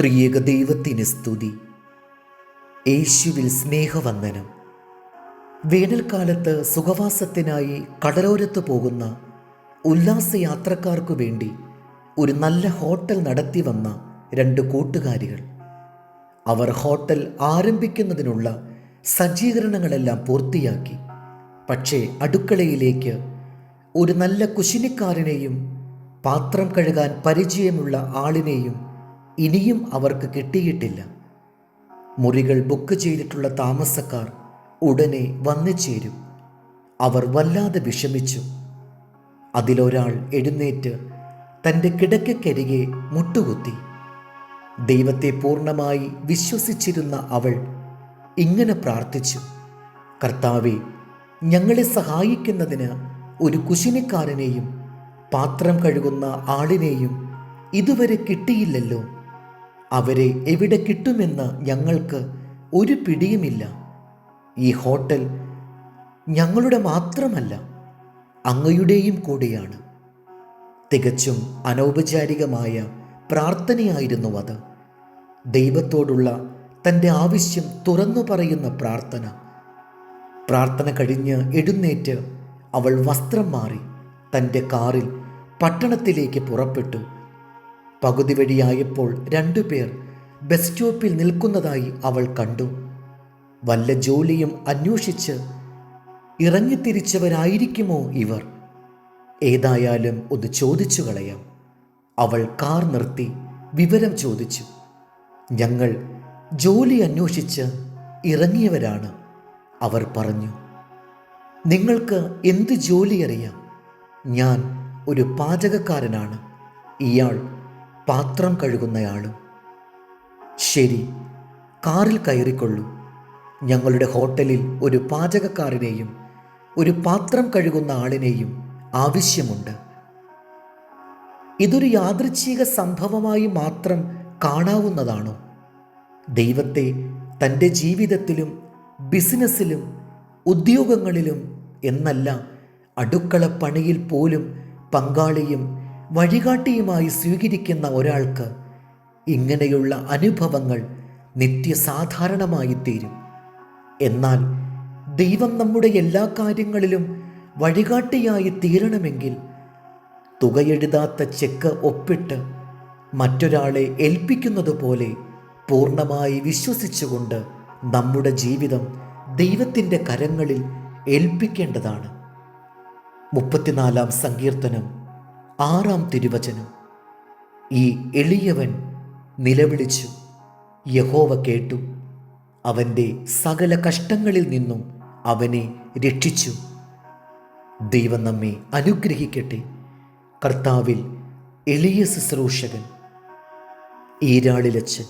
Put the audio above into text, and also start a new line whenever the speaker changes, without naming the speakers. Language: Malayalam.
ത്രിയേക ദൈവത്തിന് സ്തുതി. യേശുവിൽ സ്നേഹവന്ദനം. വേനൽക്കാലത്ത് സുഖവാസത്തിനായി കടലോരത്ത് പോകുന്ന ഉല്ലാസയാത്രക്കാർക്കു വേണ്ടി ഒരു നല്ല ഹോട്ടൽ നടത്തി വന്ന രണ്ട് കൂട്ടുകാരികൾ. അവർ ഹോട്ടൽ ആരംഭിക്കുന്നതിനുള്ള സജ്ജീകരണങ്ങളെല്ലാം പൂർത്തിയാക്കി. പക്ഷേ അടുക്കളയിലേക്ക് ഒരു നല്ല കുശിനിക്കാരനെയും പാത്രം കഴുകാൻ പരിചയമുള്ള ആളിനെയും ഇനിയും അവർക്ക് കിട്ടിയിട്ടില്ല. മുറികൾ ബുക്ക് ചെയ്തിട്ടുള്ള താമസക്കാർ ഉടനെ വന്നു ചേരും. അവർ വല്ലാതെ വിഷമിച്ചു. അതിലൊരാൾ എഴുന്നേറ്റ് തന്റെ കിടക്കക്കരികെ മുട്ടുകുത്തി. ദൈവത്തെ പൂർണമായി വിശ്വസിച്ചിരുന്ന അവൾ ഇങ്ങനെ പ്രാർത്ഥിച്ചു കർത്താവെ ഞങ്ങളെ സഹായിക്കുന്നതിന് ഒരു കുശിനിക്കാരനെയും പാത്രം കഴുകുന്ന ആളിനെയും ഇതുവരെ കിട്ടിയില്ലല്ലോ. അവരെ എവിടെ കിട്ടുമെന്ന് ഞങ്ങൾക്ക് ഒരു പിടിയുമില്ല. ഈ ഹോട്ടൽ ഞങ്ങളുടെ മാത്രമല്ല അങ്ങയുടെയും കൂടെയാണ്. തികച്ചും അനൗപചാരികമായ പ്രാർത്ഥനയായിരുന്നു അത്. ദൈവത്തോടുള്ള തന്റെ ആവശ്യം തുറന്നു പറയുന്ന പ്രാർത്ഥന. പ്രാർത്ഥന കഴിഞ്ഞ് എഴുന്നേറ്റ് അവൾ വസ്ത്രം മാറി തന്റെ കാറിൽ പട്ടണത്തിലേക്ക് പുറപ്പെട്ടു. പകുതി വഴിയായപ്പോൾ രണ്ടുപേർ ബസ് സ്റ്റോപ്പിൽ നിൽക്കുന്നതായി അവൾ കണ്ടു. വല്ല ജോലിയും അന്വേഷിച്ച് ഇറങ്ങിത്തിരിച്ചവരായിരിക്കുമോ ഇവർ? ഏതായാലും ഒന്ന് ചോദിച്ചു കളയാം. അവൾ കാർ നിർത്തി വിവരം ചോദിച്ചു. ഞങ്ങൾ ജോലി അന്വേഷിച്ച് ഇറങ്ങിയവരാണ്. അവർ പറഞ്ഞു നിങ്ങൾക്ക് എന്ത് ജോലി അറിയാം? ഞാൻ ഒരു പാചകക്കാരനാണ്. ഇയാൾ പാത്രം കഴുകുന്നയാളും. ശരി കാറിൽ കയറിക്കൊള്ളൂ. ഞങ്ങളുടെ ഹോട്ടലിൽ ഒരു പാചകക്കാരനെയും ഒരു പാത്രം കഴുകുന്ന ആളിനെയും ആവശ്യമുണ്ട്. ഇതൊരു യാദൃച്ഛിക സംഭവമായി മാത്രം കാണാവുന്നതാണോ? ദൈവത്തെ തന്റെ ജീവിതത്തിലും ബിസിനസ്സിലും ഉദ്യോഗങ്ങളിലും എന്നല്ല അടുക്കള പണിയിൽ പോലും പങ്കാളിയും വഴികാട്ടിയുമായി സ്വീകരിക്കുന്ന ഒരാൾക്ക് ഇങ്ങനെയുള്ള അനുഭവങ്ങൾ നിത്യസാധാരണമായി തീരും എന്നാൽ ദൈവം നമ്മുടെ എല്ലാ കാര്യങ്ങളിലും വഴികാട്ടിയായി തീരണമെങ്കിൽ തുകയെഴുതാത്ത ചെക്ക് ഒപ്പിട്ട് മറ്റൊരാളെ ഏൽപ്പിക്കുന്നത് പോലെ പൂർണമായി വിശ്വസിച്ചുകൊണ്ട് നമ്മുടെ ജീവിതം ദൈവത്തിന്റെ കരങ്ങളിൽ ഏൽപ്പിക്കേണ്ടതാണ്. മുപ്പത്തിനാലാം സങ്കീർത്തനം ആറാം തിരുവചനം. ഈ എളിയവൻ നിലവിളിച്ചു. യഹോവ കേട്ടു. അവന്റെ സകല കഷ്ടങ്ങളിൽ നിന്നും അവനെ രക്ഷിച്ചു. ദൈവം നമ്മെ അനുഗ്രഹിക്കട്ടെ. കർത്താവിൽ എളിയ ശുശ്രൂഷകൻ. ഈരാളിലച്ചൻ